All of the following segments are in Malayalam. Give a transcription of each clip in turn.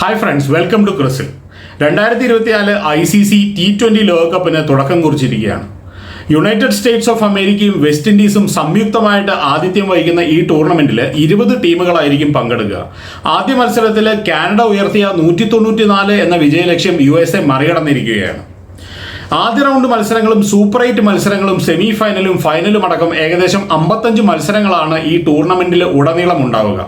ഹായ് ഫ്രണ്ട്സ് വെൽക്കം ടു ക്രിസിൽ രണ്ടായിരത്തി ഇരുപത്തിനാല് I C C T twenty ലോകകപ്പിന് തുടക്കം കുറിച്ചിരിക്കുകയാണ്. യുണൈറ്റഡ് സ്റ്റേറ്റ്സ് ഓഫ് അമേരിക്കയും വെസ്റ്റ് ഇൻഡീസും സംയുക്തമായിട്ട് ആതിഥ്യം വഹിക്കുന്ന ഈ ടൂർണമെന്റിൽ ഇരുപത് ടീമുകളായിരിക്കും പങ്കെടുക്കുക. ആദ്യ മത്സരത്തിൽ കാനഡ ഉയർത്തിയ നൂറ്റി തൊണ്ണൂറ്റിനാല് എന്ന വിജയലക്ഷ്യം യു എസ് എ മറികടന്നിരിക്കുകയാണ്. ആദ്യ റൗണ്ട് മത്സരങ്ങളും സൂപ്പർ എയ്റ്റ് മത്സരങ്ങളും സെമി ഫൈനലും ഫൈനലും അടക്കം ഏകദേശം അമ്പത്തഞ്ച് മത്സരങ്ങളാണ് ഈ ടൂർണമെന്റിൽ ഉടനീളം ഉണ്ടാവുക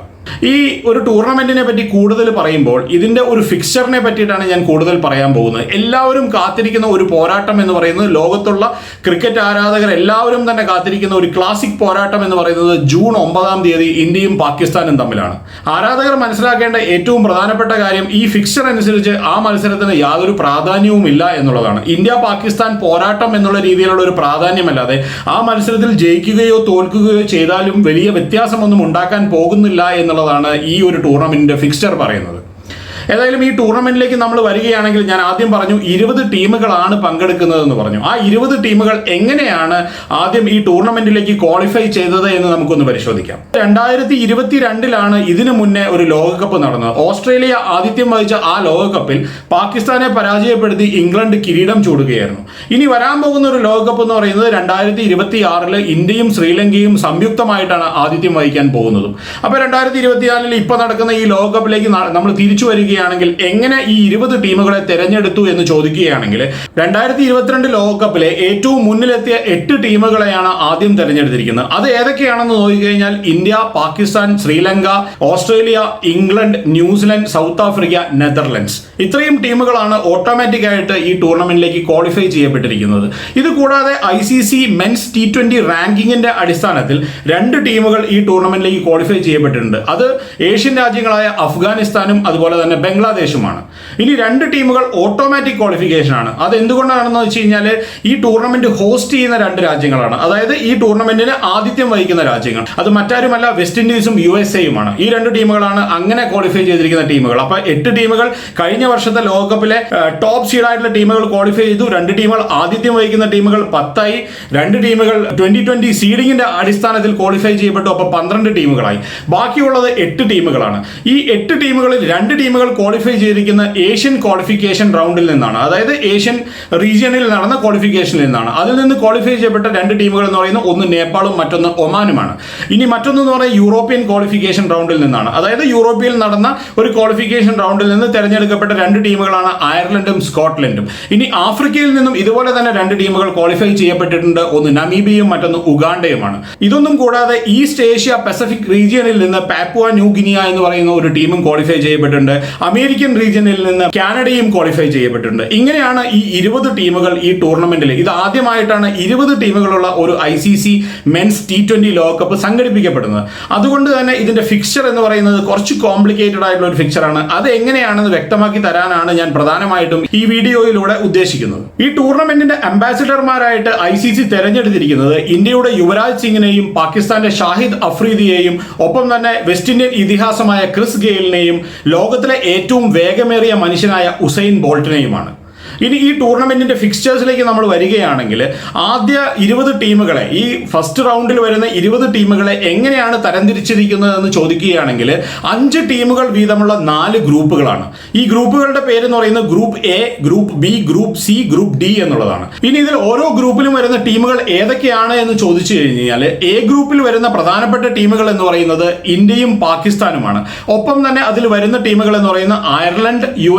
ഈ ഒരു ടൂർണമെന്റിനെ പറ്റി കൂടുതൽ പറയുമ്പോൾ ഇതിന്റെ ഒരു ഫിക്സ്ചറിനെ പറ്റിയിട്ടാണ് ഞാൻ കൂടുതൽ പറയാൻ പോകുന്നത്. എല്ലാവരും കാത്തിരിക്കുന്ന ഒരു പോരാട്ടം എന്ന് പറയുന്നത് ലോകത്തുള്ള ക്രിക്കറ്റ് ആരാധകർ എല്ലാവരും തന്നെ കാത്തിരിക്കുന്ന ഒരു ക്ലാസിക് പോരാട്ടം എന്ന് പറയുന്നത് ജൂൺ ഒമ്പതാം തീയതി ഇന്ത്യയും പാകിസ്ഥാനും തമ്മിലാണ്. ആരാധകർ മനസ്സിലാക്കേണ്ട ഏറ്റവും പ്രധാനപ്പെട്ട കാര്യം ഈ ഫിക്സ്ചർ അനുസരിച്ച് ആ മത്സരത്തിന് യാതൊരു പ്രാധാന്യവും ഇല്ല എന്നുള്ളതാണ്. ഇന്ത്യ പാകിസ്ഥാൻ പോരാട്ടം എന്നുള്ള രീതിയിലുള്ള ഒരു പ്രാധാന്യമല്ലാതെ ആ മത്സരത്തിൽ ജയിക്കുകയോ തോൽക്കുകയോ ചെയ്താലും വലിയ വ്യത്യാസമൊന്നും ഉണ്ടാക്കാൻ പോകുന്നില്ല എന്നുള്ളതാണ് ഈ ഒരു ടൂർണമെന്റിന്റെ ഫിക്സ്ചർ പറയുന്നത്. ഏതായാലും ഈ ടൂർണമെന്റിലേക്ക് നമ്മൾ വരികയാണെങ്കിൽ ഞാൻ ആദ്യം പറഞ്ഞു ഇരുപത് ടീമുകളാണ് പങ്കെടുക്കുന്നതെന്ന് പറഞ്ഞു. ആ ഇരുപത് ടീമുകൾ എങ്ങനെയാണ് ആദ്യം ഈ ടൂർണമെന്റിലേക്ക് ക്വാളിഫൈ ചെയ്തത് എന്ന് നമുക്കൊന്ന് പരിശോധിക്കാം. രണ്ടായിരത്തി ഇരുപത്തിരണ്ടിലാണ് ഇതിനു മുന്നേ ഒരു ലോകകപ്പ് നടന്നത്. ഓസ്ട്രേലിയ ആതിഥ്യം വഹിച്ച ആ ലോകകപ്പിൽ പാകിസ്ഥാനെ പരാജയപ്പെടുത്തി ഇംഗ്ലണ്ട് കിരീടം ചൂടുകയായിരുന്നു. ഇനി വരാൻ പോകുന്ന ഒരു ലോകകപ്പ് എന്ന് പറയുന്നത് രണ്ടായിരത്തി ഇരുപത്തി ഇന്ത്യയും ശ്രീലങ്കയും സംയുക്തമായിട്ടാണ് ആതിഥ്യം വഹിക്കാൻ പോകുന്നതും. അപ്പൊ രണ്ടായിരത്തി ഇരുപത്തിനാലിൽ ഇപ്പൊ നടക്കുന്ന ഈ ലോകകപ്പിലേക്ക് നമ്മൾ തിരിച്ചു വരികയാണെങ്കിൽ എങ്ങനെ ഈ ഇരുപത് ടീമുകളെ തെരഞ്ഞെടുത്തു എന്ന് ചോദിക്കുകയാണെങ്കിൽ രണ്ടായിരത്തി ഇരുപത്തിരണ്ട് ലോകകപ്പിലെ ഏറ്റവും മുന്നിലെത്തിയ എട്ട് ടീമുകളെയാണ് ആദ്യം തെരഞ്ഞെടുത്തിരിക്കുന്നത്. അത് ഏതൊക്കെയാണെന്ന് നോക്കിക്കഴിഞ്ഞാൽ India Pakistan Sri Lanka Australia England New Zealand South Africa Netherlands. ഇത്രയും ടീമുകളാണ് ഓട്ടോമാറ്റിക് ആയിട്ട് ഈ ടൂർണമെന്റിലേക്ക് ക്വാളിഫൈ ചെയ്യപ്പെട്ടിരിക്കുന്നത്. ഇത് കൂടാതെ I C C men's T twenty റാങ്കിങ്ങിന്റെ അടിസ്ഥാനത്തിൽ രണ്ട് ടീമുകൾ ഈ ടൂർണമെന്റിലേക്ക് ക്വാളിഫൈ ചെയ്യപ്പെട്ടിട്ടുണ്ട്. അത് ഏഷ്യൻ രാജ്യങ്ങളായ അഫ്ഗാനിസ്ഥാനും അതുപോലെ തന്നെ ബംഗ്ലാദേശുമാണ്. ഇനി രണ്ട് ടീമുകൾ ഓട്ടോമാറ്റിക് ക്വാളിഫിക്കേഷൻ ആണ്. അത് എന്തുകൊണ്ടാണെന്ന് വെച്ച് കഴിഞ്ഞാൽ ഈ ടൂർണമെന്റ് ഹോസ്റ്റ് ചെയ്യുന്ന രണ്ട് രാജ്യങ്ങളാണ്. അതായത് ഈ ടൂർണമെന്റിന് ആതിഥ്യം വഹിക്കുന്ന രാജ്യങ്ങൾ. അത് മറ്റാരുമല്ല വെസ്റ്റ് ഇൻഡീസും യു എസ് എയുമാണ് ഈ രണ്ട് ടീമുകളാണ് അങ്ങനെ ക്വാളിഫൈ ചെയ്തിരിക്കുന്ന ടീമുകൾ. അപ്പൊ എട്ട് ടീമുകൾ കഴിഞ്ഞ വർഷത്തെ ലോകകപ്പിലെ ടോപ്പ് സീഡായിട്ടുള്ള ടീമുകൾ ക്വാളിഫൈ ചെയ്തു. രണ്ട് ടീമുകൾ ആതിഥ്യം വഹിക്കുന്ന ടീമുകൾ പത്തായി. രണ്ട് ടീമുകൾ ട്വന്റി ട്വന്റി സീഡിങ്ങിന്റെ അടിസ്ഥാനത്തിൽ ക്വാളിഫൈ ചെയ്യപ്പെട്ടു. അപ്പൊ പന്ത്രണ്ട് ടീമുകളായി. ബാക്കിയുള്ളത് എട്ട് ടീമുകളാണ്. ഈ എട്ട് ടീമുകളിൽ രണ്ട് ടീമുകൾ ക്വാളിഫൈ ചെയ്തിരിക്കുന്ന ഏഷ്യൻ ക്വാളിഫിക്കേഷൻ റൗണ്ടിൽ നിന്നാണ്. അതായത് ഏഷ്യൻ റീജിയനിൽ നടന്ന ക്വാളിഫിക്കേഷനിൽ നിന്നാണ്. അതിൽ നിന്ന് ക്വാളിഫൈ ചെയ്യപ്പെട്ട രണ്ട് ടീമുകൾ എന്ന് പറയുന്നത് ഒന്ന് നേപ്പാളും മറ്റൊന്ന് ഒമാനുമാണ്. ഇനി മറ്റൊന്ന് എന്ന് പറയുന്നത് യൂറോപ്യൻ ക്വാളിഫിക്കേഷൻ റൗണ്ടിൽ നിന്നാണ്. അതായത് യൂറോപ്പിൽ നടന്ന ഒരു ക്വാളിഫിക്കേഷൻ റൗണ്ടിൽ നിന്ന് തിരഞ്ഞെടുക്കപ്പെട്ട രണ്ട് ടീമുകളാണ് അയർലൻഡും സ്കോട്ട്ലൻഡും ഇനി ആഫ്രിക്കയിൽ നിന്നും ഇതുപോലെ തന്നെ രണ്ട് ടീമുകൾ ക്വാളിഫൈ ചെയ്യപ്പെട്ടിട്ടുണ്ട്. ഒന്ന് നമീബിയയും മറ്റൊന്ന് ഉഗാണ്ടയുമാണ് ഇതൊന്നും കൂടാതെ ഈസ്റ്റ് ഏഷ്യ പസഫിക് റീജിയനിൽ നിന്ന് പാപ്പുവ ന്യൂ ഗിനിയ എന്ന് പറയുന്ന ഒരു ടീമും ക്വാളിഫൈ ചെയ്യപ്പെട്ടിട്ടുണ്ട്. അമേരിക്കൻ റീജിയനിൽ നിന്ന് കാനഡയും ക്വാളിഫൈ ചെയ്യപ്പെട്ടിട്ടുണ്ട്. ഇങ്ങനെയാണ് ഈ ഇരുപത് ടീമുകൾ ഈ ടൂർണമെന്റിൽ ഇത് ആദ്യമായിട്ടാണ് ഇരുപത് ടീമുകളുള്ള ഒരു I C C men's T twenty ലോകകപ്പ് സംഘടിപ്പിക്കപ്പെടുന്നത്. അതുകൊണ്ട് തന്നെ ഇതിന്റെ ഫിക്ചർ എന്ന് പറയുന്നത് കുറച്ച് കോംപ്ലിക്കേറ്റഡ് ആയിട്ടുള്ള ഒരു ഫിക്ചറാണ് അത് എങ്ങനെയാണെന്ന് വ്യക്തമാക്കി തരാനാണ് ഞാൻ പ്രധാനമായിട്ടും ഈ വീഡിയോയിലൂടെ ഉദ്ദേശിക്കുന്നത്. ഈ ടൂർണമെന്റിന്റെ അംബാസിഡർമാരായിട്ട് ഐ സി സി തെരഞ്ഞെടുത്തിരിക്കുന്നത് ഇന്ത്യയുടെ യുവരാജ് സിംഗിനെയും പാകിസ്ഥാന്റെ ഷാഹിദ് അഫ്രീദിയെയും ഒപ്പം തന്നെ വെസ്റ്റ് ഇന്ത്യൻ ഇതിഹാസമായ ക്രിസ് ഗെയിലിനെയും ലോകത്തിലെ ഏറ്റവും വേഗമേറിയ മനുഷ്യനായ ഉസൈൻ ബോൾട്ടിനെയുമാണ്. ഇനി ഈ ടൂർണമെന്റിന്റെ ഫിക്സ്ചേഴ്സിലേക്ക് നമ്മൾ വരികയാണെങ്കിൽ ആദ്യ ഇരുപത് ടീമുകളെ ഈ ഫസ്റ്റ് റൗണ്ടിൽ വരുന്ന ഇരുപത് ടീമുകളെ എങ്ങനെയാണ് തരംതിരിച്ചിരിക്കുന്നത് എന്ന് ചോദിക്കുകയാണെങ്കിൽ അഞ്ച് ടീമുകൾ വീതമുള്ള നാല് ഗ്രൂപ്പുകളാണ്. ഈ ഗ്രൂപ്പുകളുടെ പേര് എന്ന് പറയുന്നത് group A group B group C group D എന്നുള്ളതാണ്. ഇനി ഇതിൽ ഓരോ ഗ്രൂപ്പിലും വരുന്ന ടീമുകൾ ഏതൊക്കെയാണ് എന്ന് ചോദിച്ചു കഴിഞ്ഞാൽ എ ഗ്രൂപ്പിൽ വരുന്ന പ്രധാനപ്പെട്ട ടീമുകൾ എന്ന് പറയുന്നത് ഇന്ത്യയും പാകിസ്ഥാനുമാണ്. ഒപ്പം തന്നെ അതിൽ വരുന്ന ടീമുകൾ എന്ന് പറയുന്നത് അയർലൻഡ് യു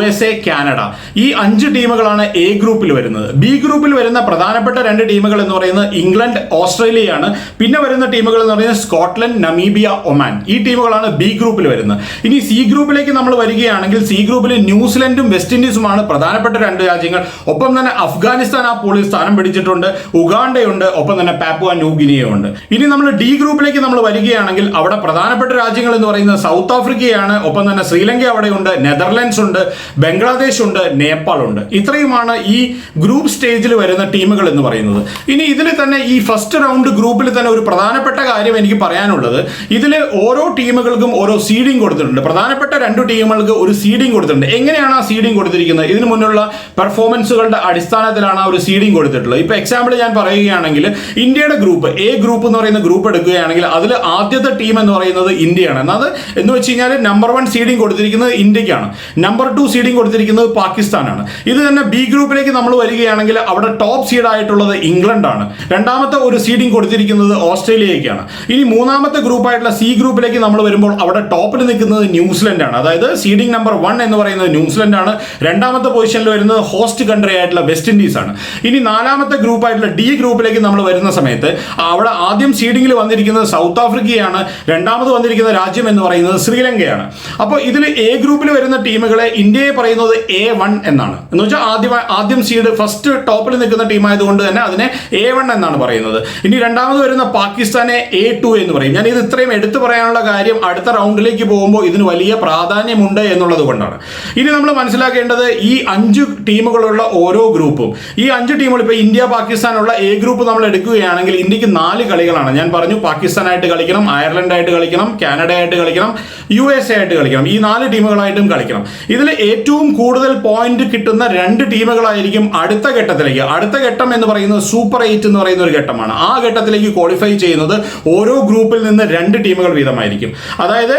കാനഡ. ഈ അഞ്ച് ടീമുകളാണ് എ ഗ്രൂപ്പിൽ വരുന്നത്. ബി ഗ്രൂപ്പിൽ വരുന്ന പ്രധാനപ്പെട്ട രണ്ട് ടീമുകൾ എന്ന് പറയുന്നത് ഇംഗ്ലണ്ട് ഓസ്ട്രേലിയയാണ്. പിന്നെ വരുന്ന ടീമുകൾ എന്ന് പറയുന്നത് സ്കോട്ട്ലൻഡ് നമീബിയ ഒമാൻ. ഈ ടീമുകളാണ് ബി ഗ്രൂപ്പിൽ വരുന്നത്. ഇനി സി ഗ്രൂപ്പിലേക്ക് നമ്മൾ വരികയാണെങ്കിൽ സി ഗ്രൂപ്പിൽ ന്യൂസിലൻഡും വെസ്റ്റ് ഇൻഡീസുമാണ് പ്രധാനപ്പെട്ട രണ്ട് രാജ്യങ്ങൾ. ഒപ്പം തന്നെ അഫ്ഗാനിസ്ഥാൻ ആ പോളിൽ സ്ഥാനം പിടിച്ചിട്ടുണ്ട്. ഉഗാണ്ടയുണ്ട്. ഒപ്പം തന്നെ പാപ്പുവ ന്യൂ ഉണ്ട് ഇനി നമ്മൾ ഡി ഗ്രൂപ്പിലേക്ക് നമ്മൾ വരികയാണെങ്കിൽ അവിടെ പ്രധാനപ്പെട്ട രാജ്യങ്ങൾ എന്ന് പറയുന്നത് സൗത്ത് ആഫ്രിക്കയാണ്. ഒപ്പം തന്നെ ശ്രീലങ്ക അവിടെയുണ്ട്. നെതർലൻഡ്സ് ഉണ്ട്. ബംഗ്ലാദേശ് ഉണ്ട്. നേപ്പാൾ ഉണ്ട് ഇത്ര ഇത്രയുമാണ് ഈ ഗ്രൂപ്പ് സ്റ്റേജിൽ വരുന്ന ടീമുകൾ എന്ന് പറയുന്നത്. ഇനി ഇതിൽ തന്നെ ഈ ഫസ്റ്റ് റൗണ്ട് ഗ്രൂപ്പിൽ തന്നെ ഒരു പ്രധാനപ്പെട്ട കാര്യം എനിക്ക് പറയാനുള്ളത്. ഇതിൽ ഓരോ ടീമുകൾക്കും ഓരോ സീഡിംഗ് കൊടുത്തിട്ടുണ്ട്. പ്രധാനപ്പെട്ട രണ്ട് ടീമുകൾക്ക് ഒരു സീഡിംഗ് കൊടുത്തിട്ടുണ്ട്. എങ്ങനെയാണ് ആ സീഡിംഗ് കൊടുത്തിരിക്കുന്നത്? ഇതിനു മുന്നുള്ള പെർഫോമൻസുകളുടെ അടിസ്ഥാനത്തിലാണ് ആ ഒരു സീഡിംഗ് കൊടുത്തിട്ടുള്ളത്. ഇപ്പോൾ എക്സാമ്പിൾ ഞാൻ പറയുകയാണെങ്കിൽ ഇന്ത്യയുടെ ഗ്രൂപ്പ് എ ഗ്രൂപ്പ് എന്ന് പറയുന്ന ഗ്രൂപ്പ് എടുക്കുകയാണെങ്കിൽ അതിൽ ആദ്യത്തെ ടീം എന്ന് പറയുന്നത് ഇന്ത്യയാണ്. എന്നാൽ എന്ന് വെച്ച് കഴിഞ്ഞാൽ നമ്പർ വൺ സീഡിംഗ് കൊടുത്തിരിക്കുന്നത് ഇന്ത്യക്കാണ്. നമ്പർ ടു സീഡിംഗ് കൊടുത്തിരിക്കുന്നത് പാകിസ്ഥാനാണ്. ഇത് തന്നെ ബി ഗ്രൂപ്പിലേക്ക് നമ്മൾ വരികയാണെങ്കിൽ അവിടെ ടോപ്പ് സീഡ് ആയിട്ടുള്ളത് ഇംഗ്ലണ്ടാണ് രണ്ടാമത്തെ ഒരു സീഡിംഗ് കൊടുത്തിരിക്കുന്നത് ഓസ്ട്രേലിയയ്ക്കാണ്. ഇനി മൂന്നാമത്തെ ഗ്രൂപ്പായിട്ടുള്ള സി ഗ്രൂപ്പിലേക്ക് നമ്മൾ വരുമ്പോൾ അവിടെ ടോപ്പിൽ നിൽക്കുന്നത് ന്യൂസിലൻഡ് ആണ്. അതായത് സീഡിംഗ് നമ്പർ വൺ എന്ന് പറയുന്നത് ന്യൂസിലൻഡ് ആണ്. രണ്ടാമത്തെ പൊസിഷനിൽ വരുന്നത് ഹോസ്റ്റ് കൺട്രി ആയിട്ടുള്ള വെസ്റ്റ് ഇൻഡീസ് ആണ്. ഇനി നാലാമത്തെ ഗ്രൂപ്പായിട്ടുള്ള ഡി ഗ്രൂപ്പിലേക്ക് നമ്മൾ വരുന്ന സമയത്ത് അവിടെ ആദ്യം സീഡിംഗിൽ വന്നിരിക്കുന്നത് സൗത്ത് ആഫ്രിക്കയാണ് രണ്ടാമത് വന്നിരിക്കുന്ന രാജ്യം എന്ന് പറയുന്നത് ശ്രീലങ്കയാണ്. അപ്പോൾ ഇതിൽ എ ഗ്രൂപ്പിൽ വരുന്ന ടീമുകളെ ഇന്ത്യയെ പറയുന്നത് എ വൺ എന്നാണ്. എന്ന് വെച്ചാൽ ആദ്യം ആദ്യം സീഡ് ഫസ്റ്റ് ടോപ്പിൽ നിൽക്കുന്ന ടീമായതുകൊണ്ട് തന്നെ അതിനെ എ വൺ എന്നാണ് പറയുന്നത്. ഇനി രണ്ടാമത് വരുന്ന പാകിസ്ഥാനെ എ ടു എന്ന് പറയും. ഞാൻ ഇത് ഇത്രയും എടുത്തു പറയാനുള്ള കാര്യം അടുത്ത റൗണ്ടിലേക്ക് പോകുമ്പോൾ ഇതിന് വലിയ പ്രാധാന്യമുണ്ട് എന്നുള്ളത് കൊണ്ടാണ്. ഇനി നമ്മൾ മനസ്സിലാക്കേണ്ടത് ഈ അഞ്ച് ടീമുകളുള്ള ഓരോ ഗ്രൂപ്പും. ഈ അഞ്ച് ടീമുകൾ ഇപ്പോൾ ഇന്ത്യ പാകിസ്ഥാനുള്ള എ ഗ്രൂപ്പ് നമ്മൾ എടുക്കുകയാണെങ്കിൽ ഇന്ത്യയ്ക്ക് നാല് കളികളാണ്. ഞാൻ പറഞ്ഞു പാകിസ്ഥാനായിട്ട് കളിക്കണം അയർലൻഡായിട്ട് കളിക്കണം കാനഡ ആയിട്ട് കളിക്കണം യു എസ് എ ആയിട്ട് കളിക്കണം. ഈ നാല് ടീമുകളായിട്ടും കളിക്കണം. ഇതിൽ ഏറ്റവും കൂടുതൽ പോയിന്റ് കിട്ടുന്ന രണ്ട് ടീമുകളായിരിക്കും അടുത്ത ഘട്ടത്തിലേക്ക്. അടുത്ത ഘട്ടം എന്ന് പറയുന്നത് സൂപ്പർ എയ്റ്റ് എന്ന് പറയുന്ന ഒരു ഘട്ടമാണ്. ആ ഘട്ടത്തിലേക്ക് ക്വാളിഫൈ ചെയ്യുന്നത് ഓരോ ഗ്രൂപ്പിൽ നിന്ന് രണ്ട് ടീമുകൾ വീതമായിരിക്കും. അതായത്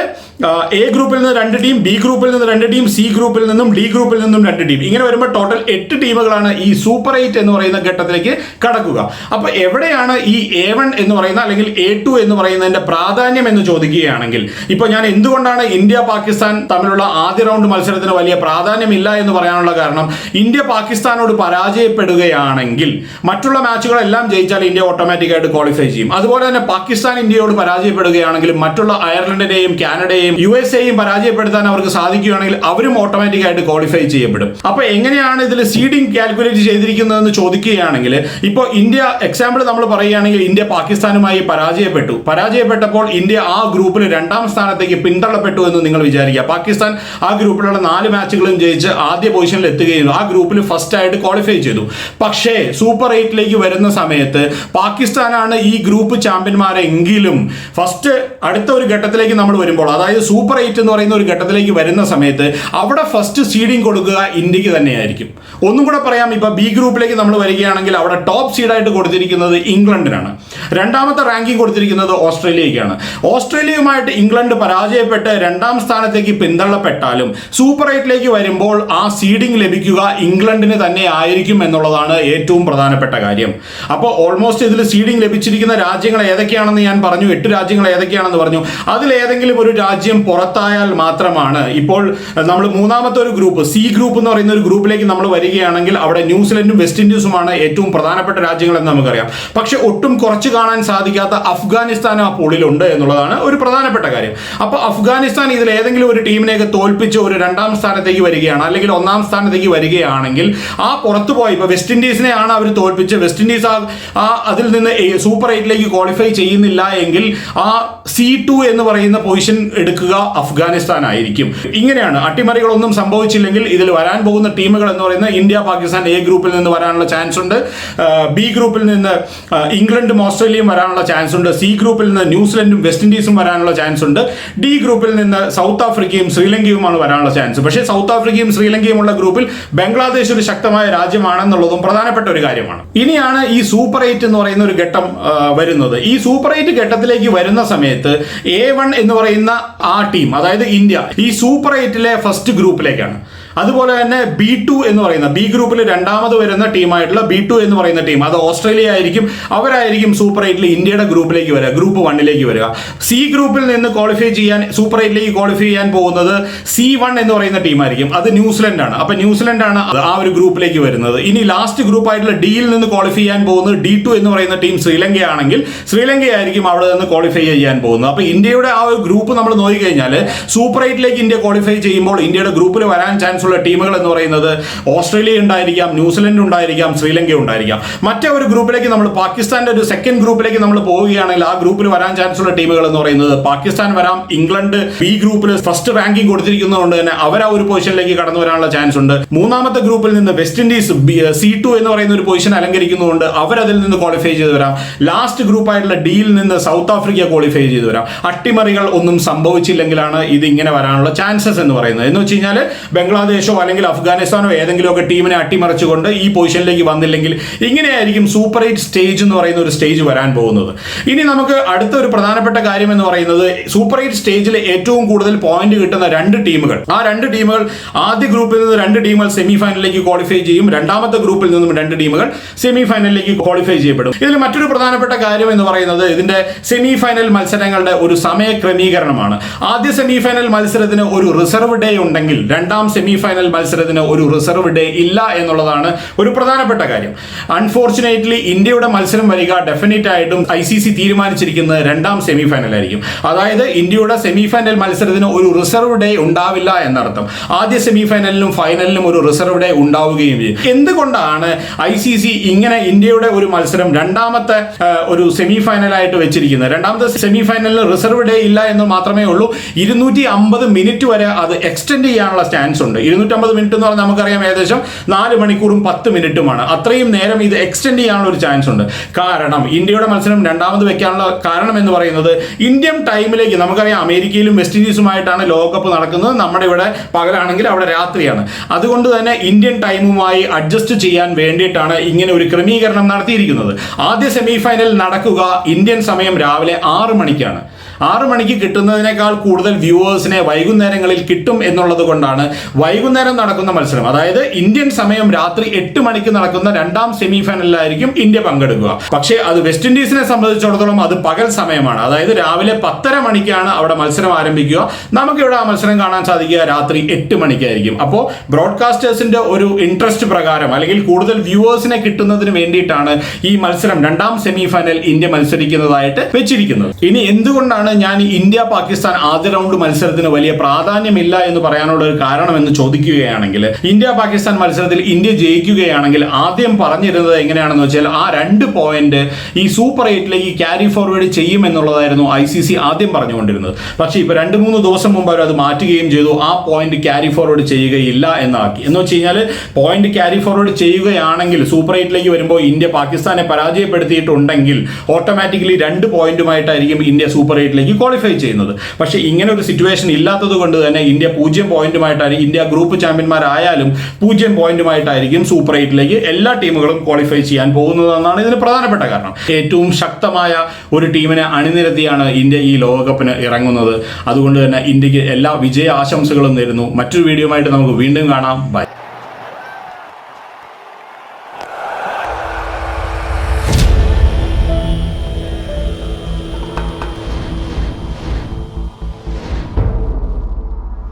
എ ഗ്രൂപ്പിൽ നിന്ന് രണ്ട് ടീം ബി ഗ്രൂപ്പിൽ നിന്ന് രണ്ട് ടീം സി ഗ്രൂപ്പിൽ നിന്നും ഡി ഗ്രൂപ്പിൽ നിന്നും രണ്ട് ടീം ഇങ്ങനെ വരുമ്പോൾ ടോട്ടൽ എട്ട് ടീമുകളാണ് ഈ സൂപ്പർ എയ്റ്റ് എന്ന് പറയുന്ന ഘട്ടത്തിലേക്ക് കടക്കുക. അപ്പൊ എവിടെയാണ് ഈ എ വൺ എന്ന് പറയുന്ന അല്ലെങ്കിൽ എ ടു എന്ന് പറയുന്നതിന്റെ പ്രാധാന്യം എന്ന് ചോദിക്കുകയാണെങ്കിൽ ഇപ്പൊ ഞാൻ എന്തുകൊണ്ടാണ് ഇന്ത്യ പാകിസ്ഥാൻ തമ്മിലുള്ള ആദ്യ റൗണ്ട് മത്സരത്തിന് വലിയ പ്രാധാന്യം ഇല്ല എന്ന് പറയാനുള്ള കാരണം ഇന്ത്യ പാകിസ്ഥാനോട് പരാജയപ്പെടുകയാണെങ്കിൽ മറ്റുള്ള മാച്ചുകളെല്ലാം ജയിച്ചാൽ ഇന്ത്യ ഓട്ടോമാറ്റിക്കായിട്ട് ക്വാളിഫൈ ചെയ്യും. അതുപോലെ തന്നെ പാകിസ്ഥാൻ ഇന്ത്യയോട് പരാജയപ്പെടുകയാണെങ്കിൽ മറ്റുള്ള അയർലൻഡിനെയും കാനഡയെയും യു എസ് എയും പരാജയപ്പെടുത്താൻ അവർക്ക് സാധിക്കുകയാണെങ്കിൽ അവരും ഓട്ടോമാറ്റിക് ആയിട്ട് ക്വാളിഫൈ ചെയ്യപ്പെടും. അപ്പൊ എങ്ങനെയാണ് ഇതിൽ സീഡിംഗ് കാൽക്കുലേറ്റ് ചെയ്തിരിക്കുന്നതെന്ന് ചോദിക്കുകയാണെങ്കിൽ ഇപ്പോൾ ഇന്ത്യ എക്സാമ്പിൾ നമ്മൾ പറയുകയാണെങ്കിൽ ഇന്ത്യ പാകിസ്ഥാനുമായി പരാജയപ്പെട്ടു. പരാജയപ്പെട്ടപ്പോൾ ഇന്ത്യ ആ ഗ്രൂപ്പിൽ രണ്ടാം സ്ഥാനത്തേക്ക് പിന്തള്ളപ്പെട്ടു എന്ന് നിങ്ങൾ വിചാരിക്കുക. പാകിസ്ഥാൻ ആ ഗ്രൂപ്പിലുള്ള നാല് മാച്ചുകളും ജയിച്ച് ആദ്യ പൊസിഷനിൽ എത്തുകയും ആ ഗ്രൂപ്പിൽ ഫസ്റ്റ് ആയിട്ട് ക്വാളിഫൈ ചെയ്തു. പക്ഷേ സൂപ്പർ എയ്റ്റിലേക്ക് വരുന്ന സമയത്ത് പാകിസ്ഥാനാണ് ഈ ഗ്രൂപ്പ് ചാമ്പ്യന്മാരെങ്കിലും ഫസ്റ്റ് അടുത്ത ഒരു ഘട്ടത്തിലേക്ക് നമ്മൾ വരുമ്പോൾ അതായത് സൂപ്പർ എയ്റ്റ് എന്ന് പറയുന്ന ഒരു ഘട്ടത്തിലേക്ക് വരുന്ന സമയത്ത് അവിടെ ഫസ്റ്റ് സീഡിങ് കൊടുക്കുക ഇന്ത്യയ്ക്ക് തന്നെയായിരിക്കും. ഒന്നും കൂടെ പറയാം ഇപ്പൊ ബി ഗ്രൂപ്പിലേക്ക് നമ്മൾ വരികയാണെങ്കിൽ അവിടെ ടോപ്പ് സീഡായിട്ട് കൊടുത്തിരിക്കുന്നത് ഇംഗ്ലണ്ടിനാണ്. രണ്ടാമത്തെ റാങ്കിംഗ് കൊടുത്തിരിക്കുന്നത് ഓസ്ട്രേലിയക്കാണ്. ഓസ്ട്രേലിയയുമായിട്ട് ഇംഗ്ലണ്ട് പരാജയപ്പെട്ട് രണ്ടാം സ്ഥാനത്തേക്ക് പിന്തള്ളപ്പെട്ടാലും സൂപ്പർ എയ്റ്റിലേക്ക് വരുമ്പോൾ ആ സീഡിംഗ് ലഭിക്കുക ഇംഗ്ലണ്ടിന് തന്നെ ആയിരിക്കും എന്നുള്ളതാണ് ഏറ്റവും പ്രധാനപ്പെട്ട കാര്യം. അപ്പോൾ ഓൾമോസ്റ്റ് ഇതിൽ സീഡിംഗ് ലഭിച്ചിരിക്കുന്ന രാജ്യങ്ങൾ ഏതൊക്കെയാണെന്ന് ഞാൻ പറഞ്ഞു എട്ട് രാജ്യങ്ങൾ ഏതൊക്കെയാണെന്ന് പറഞ്ഞു. അതിൽ ഏതെങ്കിലും ഒരു രാജ്യം പുറത്തായാൽ മാത്രമാണ്. ഇപ്പോൾ നമ്മൾ മൂന്നാമത്തെ ഒരു ഗ്രൂപ്പ് സി ഗ്രൂപ്പ് എന്ന് പറയുന്ന ഒരു ഗ്രൂപ്പിലേക്ക് നമ്മൾ വരികയാണെങ്കിൽ അവിടെ ന്യൂസിലൻഡും വെസ്റ്റ് ഇൻഡീസുമാണ് ഏറ്റവും പ്രധാനപ്പെട്ട രാജ്യങ്ങളെന്ന് നമുക്കറിയാം. പക്ഷെ ഒട്ടും കുറച്ച് കാണാൻ സാധിക്കാത്ത അഫ്ഗാനിസ്ഥാനും ആ പൂളിലുണ്ട് എന്നുള്ളതാണ് ഒരു പ്രധാനപ്പെട്ട കാര്യം. അപ്പോൾ അഫ്ഗാനിസ്ഥാൻ ഇതിൽ ഏതെങ്കിലും ഒരു ടീമിനെയൊക്കെ തോൽപ്പിച്ച് ഒരു രണ്ടാം സ്ഥാനത്തേക്ക് വരികയാണ് അല്ലെങ്കിൽ ഒന്നാം സ്ഥാനത്തേക്ക് വരികയാണെങ്കിൽ ആ പുറത്തു പോയി. ഇപ്പോൾ വെസ്റ്റ് ഇൻഡീസിനെയാണ് അവർ തോൽപ്പിച്ച് വെസ്റ്റ് ഇൻഡീസ് ആ അതിൽ നിന്ന് സൂപ്പർ എയ്റ്റിലേക്ക് ക്വാളിഫൈ ചെയ്യുന്നില്ല എങ്കിൽ ആ സി ടു എന്ന് പറയുന്ന പൊസിഷൻ എടുക്കുക അഫ്ഗാനിസ്ഥാൻ ആയിരിക്കും ഇങ്ങനെയാണ് അട്ടിമറികളൊന്നും സംഭവിച്ചില്ലെങ്കിൽ ഇതിൽ വരാൻ പോകുന്ന ടീമുകൾ എന്ന് പറയുന്നത് ഇന്ത്യ പാകിസ്ഥാൻ എ ഗ്രൂപ്പിൽ നിന്ന് വരാനുള്ള ചാൻസ് ഉണ്ട്. ബി ഗ്രൂപ്പിൽ നിന്ന് ഇംഗ്ലണ്ടും ഓസ്ട്രേലിയയും വരാനുള്ള ചാൻസ് ഉണ്ട്. സി ഗ്രൂപ്പിൽ നിന്ന് ന്യൂസിലൻഡും വെസ്റ്റ് ഇൻഡീസും വരാനുള്ള ചാൻസ് ഉണ്ട്. ഡി ഗ്രൂപ്പിൽ നിന്ന് സൗത്ത് ആഫ്രിക്കയും ശ്രീലങ്കയുമാണ് വരാനുള്ള ചാൻസ് പക്ഷേ സൗത്ത് ആഫ്രിക്കയും ശ്രീലങ്കയും ഉള്ള ഗ്രൂപ്പിൽ ബംഗ്ലാദേശ് ഒരു ശക്തമായ രാജ്യമാണെന്നുള്ളതും പ്രധാനപ്പെട്ട ഒരു കാര്യമാണ്. ഇനിയാണ് ഈ സൂപ്പർ എയ്റ്റ് എന്ന് പറയുന്ന ഒരു ഘട്ടം വരുന്നത്. ഈ സൂപ്പർ എയ്റ്റ് ഘട്ടത്തിലേക്ക് വരുന്ന സമയത്ത് എ വൺ എന്ന് പറയുന്ന ആ ടീം അതായത് ഇന്ത്യ ഈ സൂപ്പർ എയ്റ്റിലെ ഫസ്റ്റ് ഗ്രൂപ്പിലേക്കാണ് അതുപോലെ തന്നെ ബി ടു എന്ന് പറയുന്ന ബി ഗ്രൂപ്പിൽ രണ്ടാമത് വരുന്ന ടീമായിട്ടുള്ള ബി ടു എന്ന് പറയുന്ന ടീം അത് ഓസ്ട്രേലിയ ആയിരിക്കും അവരായിരിക്കും സൂപ്പർ എയ്റ്റിൽ ഇന്ത്യയുടെ ഗ്രൂപ്പിലേക്ക് വരിക ഗ്രൂപ്പ് വണ്ണിലേക്ക് വരിക സി ഗ്രൂപ്പിൽ നിന്ന് ക്വാളിഫൈ ചെയ്യാൻ സൂപ്പർ എയ്റ്റിലേക്ക് ക്വാളിഫൈ ചെയ്യാൻ പോകുന്നത് സി വൺ എന്ന് പറയുന്ന ടീമായിരിക്കും അത് ന്യൂസിലൻഡ് ആണ് അപ്പൊ ന്യൂസിലൻഡ് ആണ് ആ ഒരു ഗ്രൂപ്പിലേക്ക് വരുന്നത്. ഇനി ലാസ്റ്റ് ഗ്രൂപ്പ് ആയിട്ടുള്ള ഡിയിൽ നിന്ന് ക്വാളിഫൈ ചെയ്യാൻ പോകുന്നത് ഡി ടു എന്ന് പറയുന്ന ടീം ശ്രീലങ്കയാണെങ്കിൽ ശ്രീലങ്കയായിരിക്കും അവിടെ നിന്ന് ക്വാളിഫൈ ചെയ്യാൻ പോകുന്നത് അപ്പോൾ ഇന്ത്യയുടെ ആ ഒരു ഗ്രൂപ്പ് നമ്മൾ നോക്കിക്കഴിഞ്ഞാൽ സൂപ്പർ എയ്റ്റിലേക്ക് ഇന്ത്യ ക്വാളിഫൈ ചെയ്യുമ്പോൾ ഇന്ത്യയുടെ ഗ്രൂപ്പിൽ വരാൻ ചാൻസ് ഉള്ള ടീമുകൾ എന്ന് പറയുന്നത് ഓസ്ട്രേലിയ ഉണ്ടായിരിക്കാം ന്യൂസിലൻഡ് ഉണ്ടായിരിക്കാം ശ്രീലങ്ക ഉണ്ടായിരിക്കാം. മറ്റേ ഒരു ഗ്രൂപ്പിലേക്ക് നമ്മൾ പാകിസ്ഥാന്റെ ഒരു സെക്കൻഡ് ഗ്രൂപ്പിലേക്ക് നമ്മൾ പോവുകയാണെങ്കിൽ ആ ഗ്രൂപ്പിൽ വരാൻ ചാൻസ് ഉള്ള ടീമുകൾ എന്ന് പറയുന്നത് പാകിസ്ഥാൻ വരാം ഇംഗ്ലണ്ട് ബി ഗ്രൂപ്പിൽ ഫസ്റ്റ് റാങ്കിങ് കൊടുത്തിരിക്കുന്നതുകൊണ്ട് തന്നെ അവർ ആ ഒരു പൊസിഷനിലേക്ക് കടന്നു വരാനുള്ള ചാൻസ് ഉണ്ട്. മൂന്നാമത്തെ ഗ്രൂപ്പിൽ നിന്ന് വെസ്റ്റ് ഇൻഡീസ് സി ടു എന്ന് പറയുന്ന ഒരു പൊസിഷൻ അലങ്കരിക്കുന്നതുകൊണ്ട് അവർ അതിൽ നിന്ന് ക്വാളിഫൈ ചെയ്ത് വരാം. ലാസ്റ്റ് ഗ്രൂപ്പായിട്ടുള്ള ഡിയിൽ നിന്ന് സൗത്ത് ആഫ്രിക്ക ക്വാളിഫൈ ചെയ്ത് വരാം അട്ടിമറികൾ ഒന്നും സംഭവിച്ചില്ലെങ്കിലാണ് ഇത് ഇങ്ങനെ വരാനുള്ള ചാൻസസ് എന്ന് പറയുന്നത്. എന്ന് വെച്ച് കഴിഞ്ഞാൽ ബംഗ്ലാദേശോ അല്ലെങ്കിൽ അഫ്ഗാനിസ്ഥാനോ ഏതെങ്കിലുമൊക്കെ ടീമിനെ അട്ടിമറിച്ചുകൊണ്ട് ഈ പൊസിഷനിലേക്ക് വന്നില്ലെങ്കിൽ ഇങ്ങനെയായിരിക്കും സൂപ്പർ എയ്റ്റ് സ്റ്റേജ് എന്ന് പറയുന്ന ഒരു സ്റ്റേജ് വരാൻ പോകുന്നത്. ഇനി നമുക്ക് അടുത്ത ഒരു പ്രധാനപ്പെട്ട കാര്യം എന്ന് പറയുന്നത് സൂപ്പർ എയ്റ്റ് സ്റ്റേജിൽ ഏറ്റവും കൂടുതൽ പോയിന്റ് കിട്ടുന്ന രണ്ട് ടീമുകൾ. ആ രണ്ട് ടീമുകൾ ആദ്യ ഗ്രൂപ്പിൽ നിന്ന് രണ്ട് ടീമുകൾ സെമി ഫൈനലിലേക്ക് ക്വാളിഫൈ ചെയ്യും. രണ്ടാമത്തെ ഗ്രൂപ്പിൽ നിന്നും രണ്ട് ടീമുകൾ സെമി ഫൈനലിലേക്ക് ക്വാളിഫൈ ചെയ്യപ്പെടും. ഇതിൽ മറ്റൊരു പ്രധാനപ്പെട്ട കാര്യം എന്ന് പറയുന്നത് ഇതിന്റെ സെമി ഫൈനൽ മത്സരങ്ങളുടെ ഒരു സമയ ക്രമീകരണമാണ് ആദ്യ സെമിഫൈനൽ മത്സരത്തിന് ഒരു റിസർവ് ഡേ ഉണ്ടെങ്കിൽ രണ്ടാം സെമിഫൈനൽ മത്സരത്തിന് ഒരു റിസർവ് ഡേ ഇല്ല എന്നുള്ളതാണ് ഒരു പ്രധാനപ്പെട്ട കാര്യം. അൺഫോർച്ചുനേറ്റ്ലി ഇന്ത്യയുടെ മത്സരം വരിക ഡെഫിനറ്റ് ആയിട്ടും ഐ സി സി തീരുമാനിച്ചിരിക്കുന്നത് രണ്ടാം സെമിഫൈനൽ ആയിരിക്കും. അതായത് ഇന്ത്യയുടെ സെമിഫൈനൽ മത്സരത്തിന് ഒരു റിസർവ് ഡേ ഉണ്ടാവില്ല എന്നർത്ഥം. ആദ്യ സെമി ഫൈനലിലും ഒരു റിസർവ് ഡേ ഉണ്ടാവുകയും ചെയ്യും. എന്തുകൊണ്ടാണ് ഐ സി സി ഇങ്ങനെ ഇന്ത്യയുടെ ഒരു മത്സരം രണ്ടാമത്തെ ഒരു സെമി ഫൈനലായിട്ട് വെച്ചിരിക്കുന്നത്? രണ്ടാമത്തെ സെമി ഫൈനലിൽ റിസർവ് ഡേ ഇല്ല എന്ന് മാത്രമേ ഉള്ളൂ. ഇരുന്നൂറ്റി അമ്പത് മിനിറ്റ് വരെ അത് എക്സ്റ്റെൻഡ് ചെയ്യാനുള്ള ചാൻസ് ഉണ്ട്. ഇരുന്നൂറ്റമ്പത് മിനിറ്റ് എന്ന് പറഞ്ഞാൽ നമുക്കറിയാം ഏകദേശം നാല് മണിക്കൂറും പത്ത് മിനിറ്റുമാണ് അത്രയും നേരം ഇത് എക്സ്റ്റെൻഡ് ചെയ്യാനുള്ള ഒരു ചാൻസ് ഉണ്ട്. കാരണം ഇന്ത്യയുടെ മത്സരം രണ്ടാമത് വെക്കാനുള്ള കാരണം എന്ന് പറയുന്നത് ഇന്ത്യൻ ടൈമിലേക്ക് നമുക്കറിയാം അമേരിക്കയിലും വെസ്റ്റ് ഇൻഡീസുമായിട്ടാണ് ലോകകപ്പ് നടക്കുന്നത്. നമ്മുടെ ഇവിടെ പകലാണെങ്കിൽ അവിടെ രാത്രിയാണ്. അതുകൊണ്ട് തന്നെ ഇന്ത്യൻ ടൈമുമായി അഡ്ജസ്റ്റ് ചെയ്യാൻ വേണ്ടിയിട്ടാണ് ഇങ്ങനെ ഒരു ക്രമീകരണം നടത്തിയിരിക്കുന്നത്. ആദ്യ സെമിഫൈനൽ നടക്കുക ഇന്ത്യൻ സമയം രാവിലെ ആറ് മണിക്കാണ് ആറ് മണിക്ക് കിട്ടുന്നതിനേക്കാൾ കൂടുതൽ വ്യൂവേഴ്സിനെ വൈകുന്നേരങ്ങളിൽ കിട്ടും എന്നുള്ളത് കൊണ്ടാണ് വൈകുന്നേരം നടക്കുന്ന മത്സരം. അതായത് ഇന്ത്യൻ സമയം രാത്രി എട്ട് മണിക്ക് നടക്കുന്ന രണ്ടാം സെമി ഫൈനലിലായിരിക്കും ഇന്ത്യ പങ്കെടുക്കുക. പക്ഷേ അത് വെസ്റ്റ് ഇൻഡീസിനെ സംബന്ധിച്ചിടത്തോളം അത് പകൽ സമയമാണ്. അതായത് രാവിലെ പത്തര മണിക്കാണ് അവിടെ മത്സരം ആരംഭിക്കുക. നമുക്കിവിടെ ആ മത്സരം കാണാൻ സാധിക്കുക രാത്രി എട്ട് മണിക്കായിരിക്കും. അപ്പോൾ ബ്രോഡ്കാസ്റ്റേഴ്സിന്റെ ഒരു ഇൻട്രസ്റ്റ് പ്രകാരം അല്ലെങ്കിൽ കൂടുതൽ വ്യൂവേഴ്സിനെ കിട്ടുന്നതിന് വേണ്ടിയിട്ടാണ് ഈ മത്സരം രണ്ടാം സെമി ഫൈനൽ ഇന്ത്യ മത്സരിക്കുന്നതായിട്ട് വെച്ചിരിക്കുന്നത്. ഇനി എന്തുകൊണ്ടാണ് ഞാൻ ഇന്ത്യ പാകിസ്ഥാൻ ആദ്യ റൗണ്ട് മത്സരത്തിന് വലിയ പ്രാധാന്യമില്ല എന്ന് പറയാനുള്ള ഒരു കാരണം എന്ന് ചോദിക്കുകയാണെങ്കിൽ ഇന്ത്യ പാകിസ്ഥാൻ മത്സരത്തിൽ ഇന്ത്യ ജയിക്കുകയാണെങ്കിൽ ആദ്യം പറഞ്ഞിരുന്നത് എങ്ങനെയാണെന്ന് വെച്ചാൽ ആ രണ്ട് പോയിന്റ് ഈ സൂപ്പർ എയ്റ്റിലേക്ക് ക്യാരി ഫോർവേഡ് ചെയ്യും എന്നുള്ളതായിരുന്നു ഐ സി സി ആദ്യം പറഞ്ഞുകൊണ്ടിരുന്നത്. പക്ഷേ ഇപ്പൊ രണ്ട് മൂന്ന് ദിവസം മുമ്പ് അവർ അത് മാറ്റുകയും ചെയ്തു. ആ പോയിന്റ് ക്യാരി ഫോർവേഡ് ചെയ്യുകയില്ല എന്നാക്കി. എന്ന് വെച്ച് കഴിഞ്ഞാൽ പോയിന്റ് ക്യാരി ഫോർവേഡ് ചെയ്യുകയാണെങ്കിൽ സൂപ്പർ എയ്റ്റിലേക്ക് വരുമ്പോൾ ഇന്ത്യ പാകിസ്ഥാനെ പരാജയപ്പെടുത്തിയിട്ടുണ്ടെങ്കിൽ ഓട്ടോമാറ്റിക്കലി രണ്ട് പോയിന്റുമായിട്ടായിരിക്കും ഇന്ത്യ സൂപ്പർ എയ്റ്റിലേക്ക് ക്വാളിഫൈ ചെയ്യുന്നത്. പക്ഷേ ഇങ്ങനെ ഒരു സിറ്റുവേഷൻ ഇല്ലാത്തത് കൊണ്ട് തന്നെ ഇന്ത്യ പൂജ്യം പോയിന്റുമായിട്ടായിരിക്കും ഇന്ത്യ ഗ്രൂപ്പ് ചാമ്പ്യന്മാരായാലും പൂജ്യം പോയിന്റുമായിട്ടായിരിക്കും സൂപ്പർ എയ്റ്റിലേക്ക് എല്ലാ ടീമുകളും ക്വാളിഫൈ ചെയ്യാൻ പോകുന്നതെന്നാണ് ഇതിന് പ്രധാനപ്പെട്ട കാരണം. ഏറ്റവും ശക്തമായ ഒരു ടീമിനെ അണിനിരത്തിയാണ് ഇന്ത്യ ഈ ലോകകപ്പിന് ഇറങ്ങുന്നത്. അതുകൊണ്ട് തന്നെ ഇന്ത്യയ്ക്ക് എല്ലാ വിജയ ആശംസകളും നേരുന്നു. മറ്റൊരു ആയിട്ട് നമുക്ക് വീണ്ടും കാണാം. ബൈ